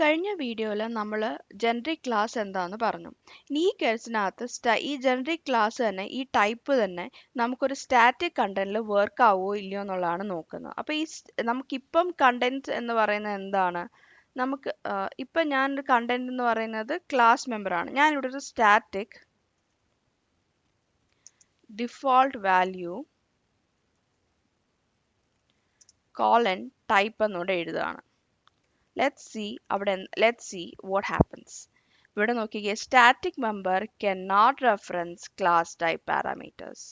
കഴിഞ്ഞ വീഡിയോയിൽ നമ്മൾ ജനറിക് ക്ലാസ് എന്താന്ന് പറഞ്ഞു. ഈ കേസിനകത്ത് ഈ ജനറിക് ക്ലാസ് തന്നെ ഈ ടൈപ്പ് തന്നെ നമുക്കൊരു സ്റ്റാറ്റിക് കണ്ടന്റിൽ വർക്ക് ആവുമോ ഇല്ലയോ എന്നുള്ളതാണ് നോക്കുന്നത്. അപ്പോൾ ഈ നമുക്കിപ്പം കണ്ടന്റ് എന്ന് പറയുന്നത് എന്താണ്? നമുക്ക് ഇപ്പം ഞാൻ കണ്ടന്റ് എന്ന് പറയുന്നത് ക്ലാസ് ഞാൻ ഇവിടെ ഒരു static default value colon type എന്നൂടെ എഴുതുകയാണ് ലെറ്റ് സി അവിടെ ലെറ്റ് സി വാട്ട് ഹാപ്പൻസ് ഇവിടെ നോക്കിക്കേ static member can not reference class type parameters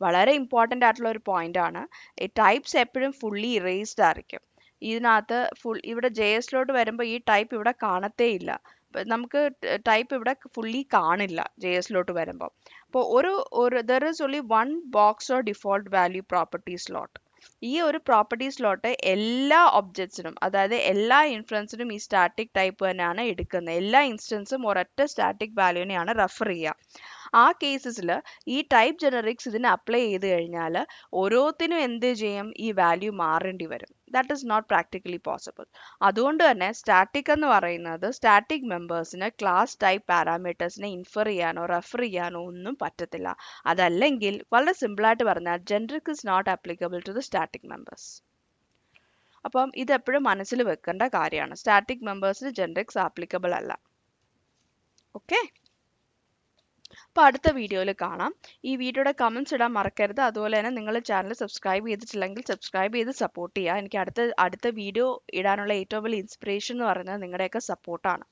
വളരെ ഇമ്പോർട്ടന്റ് ആയിട്ടുള്ള ഒരു പോയിന്റ് ആണ്. ഈ ടൈപ്സ് എപ്പോഴും ഫുള്ളി ഇറേസ്ഡ് ആയിരിക്കും. ഇതിനകത്ത് ഫുൾ ഇവിടെ ജെ എസിലോട്ട് വരുമ്പോൾ ഈ ടൈപ്പ് ഇവിടെ കാണത്തേ ഇല്ല. നമുക്ക് ടൈപ്പ് ഇവിടെ ഫുള്ളി കാണില്ല ജെ എസിലോട്ട് വരുമ്പോൾ അപ്പോൾ ഒരു ഒരു there is only one box or default value property slot ഈ ഒരു പ്രോപ്പർട്ടി സ്ലോട്ട് എല്ലാ ഒബ്ജക്ട്സിനും അതായത് എല്ലാ ഇൻഫ്ലുവൻസിനും ഈ സ്റ്റാറ്റിക് ടൈപ്പ് തന്നെയാണ് എടുക്കുന്നത്. എല്ലാ ഇൻസ്റ്റൻസും ഒരൊറ്റ സ്റ്റാറ്റിക് വാല്യൂവിനെയാണ് റെഫർ ചെയ്യുക. ആ കേസസിൽ ഈ ടൈപ്പ് ജനറിക്സ് ഇതിന് അപ്ലൈ ചെയ്ത് കഴിഞ്ഞാൽ ഓരോത്തിനും എന്ത് ചെയ്യും? ഈ വാല്യൂ മാറേണ്ടി വരും. That is not practically possible അതുകൊണ്ട് തന്നെ സ്റ്റാറ്റിക് എന്ന് പറയുന്നത് സ്റ്റാറ്റിക് മെമ്പേഴ്സിന് ക്ലാസ് ടൈപ്പ് പാരാമീറ്റേഴ്സിനെ ഇൻഫർ ചെയ്യാനോ റെഫർ ചെയ്യാനോ ഒന്നും പറ്റത്തില്ല. അതല്ലെങ്കിൽ വളരെ സിമ്പിളായിട്ട് പറഞ്ഞാൽ generic is not applicable to the static members അപ്പം ഇത് എപ്പോഴും മനസ്സിൽ വെക്കേണ്ട കാര്യമാണ്. സ്റ്റാറ്റിക് മെമ്പേഴ്സിന് ജനറിക്സ് ആപ്ലിക്കബിൾ അല്ല. ഓക്കെ അപ്പോൾ അടുത്ത വീഡിയോയിൽ കാണാം. ഈ വീഡിയോയുടെ കമൻസ് ഇടാൻ മറക്കരുത്. അതുപോലെ തന്നെ നിങ്ങൾ ചാനൽ സബ്സ്ക്രൈബ് ചെയ്തിട്ടില്ലെങ്കിൽ സബ്സ്ക്രൈബ് ചെയ്ത് സപ്പോർട്ട് ചെയ്യുക. എനിക്ക് അടുത്ത അടുത്ത വീഡിയോ ഇടാനുള്ള ഏറ്റവും വലിയ ഇൻസ്പിറേഷൻ എന്ന് പറയുന്നത് നിങ്ങളുടെയൊക്കെ സപ്പോർട്ടാണ്